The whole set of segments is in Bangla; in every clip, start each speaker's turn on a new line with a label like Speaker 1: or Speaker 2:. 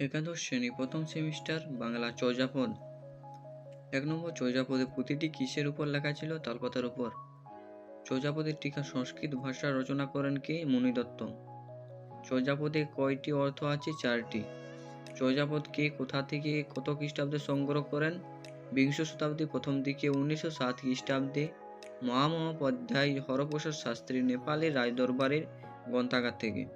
Speaker 1: একাদশ শ্রেণি, প্রথম সেমিস্টার বাংলা চর্যাপদ। এক নম্বর চর্যাপদে প্রতিটি কিসের উপর লেখা ছিল তালপাতার উপর। চর্যাপদের টিকা সংস্কৃত ভাষা রচনা করেন কে? মণি দত্ত। চর্যাপদে কয়টি অর্থ আছে? চারটি। চর্যাপদ কে? কোথা থেকে কত খ্রিস্টাব্দে সংগ্রহ করেন? বিংশ শতাব্দীর প্রথম দিকে, উনিশশো সাত খ্রিস্টাব্দে মহামহোপাধ্যায় হরপ্রসাদ শাস্ত্রী, নেপালের রাজদরবারের গ্রন্থাগার থেকে।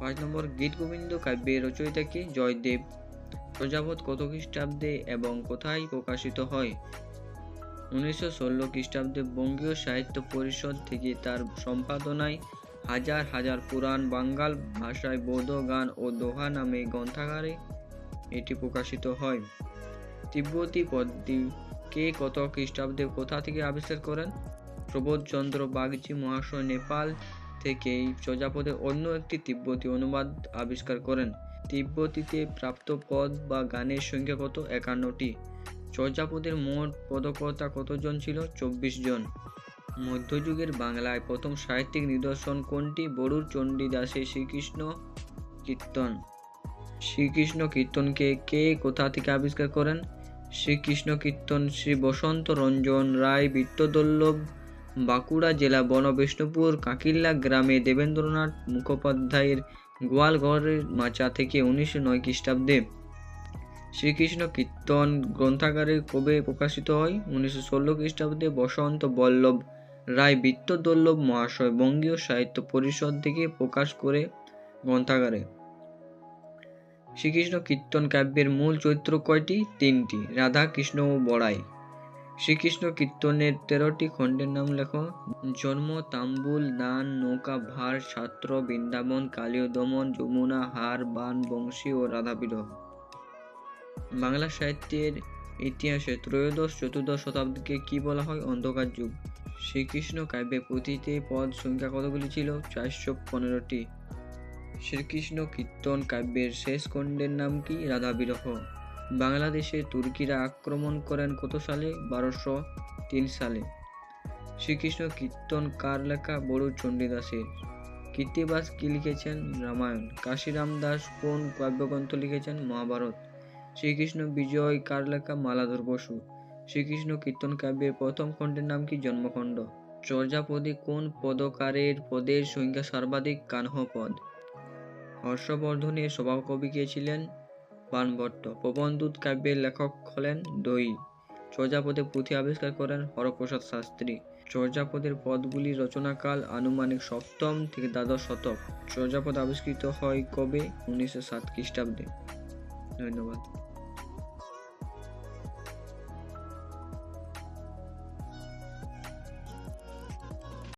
Speaker 1: পাঁচ নম্বর গীত গোবিন্দ কাব্যের রচয়িতা কে? জয়দেব। প্রজাপত কত খ্রিস্টাব্দে এবং কোথায় প্রকাশিত হয়? উনিশশো ষোলো খ্রিস্টাব্দে বঙ্গীয় সাহিত্য পরিষদ থেকে তার সম্পাদনায় হাজার হাজার পুরাণ বাঙ্গাল ভাষায় বৌদ্ধ গান ও দোহা নামে গ্রন্থাগারে এটি প্রকাশিত হয়। তিব্বতী পদ্মী কে কত খ্রিস্টাব্দে কোথা থেকে আবিষ্কার করেন? প্রবোধচন্দ্র বাগচি মহাশয়, নেপাল থেকে এই অন্য একটি তিব্বতী অনুবাদ আবিষ্কার করেন। তিব্বতীতে প্রাপ্ত পদ বা গানের সংখ্যা কত? একান্নটি। চর্যাপদের মোট পদকর্তা কতজন ছিল? চব্বিশ জন। মধ্যযুগের বাংলায় প্রথম সাহিত্যিক নিদর্শন কোনটি? বড়ুর চণ্ডীদাসের শ্রীকৃষ্ণ কীর্তন। শ্রীকৃষ্ণ কীর্তনকে কে কোথা থেকে আবিষ্কার করেন? শ্রীকৃষ্ণ কীর্তন শ্রী বসন্ত রঞ্জন রায় বিত্তদল্লভ বাঁকুড়া জেলা বনবিষ্ণুপুর কাকিল্লা গ্রামে দেবেন্দ্রনাথ মুখোপাধ্যায়ের গোয়ালঘরের মাচা থেকে উনিশশো নয় খ্রিস্টাব্দে শ্রীকৃষ্ণ কীর্তন গ্রন্থাগারে কবে প্রকাশিত হয়? উনিশশো ষোলো খ্রিস্টাব্দে বসন্ত বল্লভ রায় বিত্তদল্লভ মহাশয় বঙ্গীয় সাহিত্য পরিষদ থেকে প্রকাশ করে গ্রন্থাগারে। শ্রীকৃষ্ণ কীর্তন কাব্যের মূল চরিত্র কয়টি? তিনটি রাধা কৃষ্ণ ও বড়াই। শ্রীকৃষ্ণ কীর্তনের তেরোটি খণ্ডের নাম লেখো। জন্ম, তাম্বুল, দান, নৌকা, ভার, ছাত্র, বৃন্দাবন কালীয় দমন যমুনা, হার, বান, বংশী ও রাধা বিরহ বাংলা সাহিত্যের ইতিহাসে ত্রয়োদশ, চতুর্দশ শতাব্দীকে কি বলা হয়? অন্ধকার যুগ। শ্রীকৃষ্ণ কাব্যে প্রতিটি পদ সংখ্যা কতগুলি ছিল? চারশো পনেরোটি। শ্রীকৃষ্ণ কীর্তন কাব্যের শেষ খণ্ডের নাম কি? রাধা বিরহ বাংলাদেশে তুর্কিরা আক্রমণ করেন কত সালে? বারোশো তিন সালে। শ্রীকৃষ্ণ কীর্তন কার লেখা? বড়ু চণ্ডীদাসের। কীর্তিবাস কি লিখেছেন? রামায়ণ। কাশিরাম দাস কোন কাব্যগ্রন্থ লিখেছেন? মহাভারত। শ্রীকৃষ্ণ বিজয় কার লেখা? মালাধর বসু। শ্রীকৃষ্ণ কীর্তন কাব্যের প্রথম খণ্ডের নাম কি? জন্মখণ্ড। চর্যাপদে কোন পদকারের পদের সংখ্যা সর্বাধিক কানহ পদ হর্ষবর্ধনের স্বভাবকবি কে ছিলেন? বাণভট্ট প্রবন্ধুত কাব্যের লেখক হলেন দই। চর্যাপদে পুঁথি আবিষ্কার করেন হরপ্রসাদ শাস্ত্রী। চর্যাপদের পদগুলি রচনাকাল আনুমানিক সপ্তম থেকে দ্বাদশ শতক। চর্যাপদ আবিষ্কৃত হয় কবে? উনিশশো সাত খ্রিস্টাব্দে। ধন্যবাদ।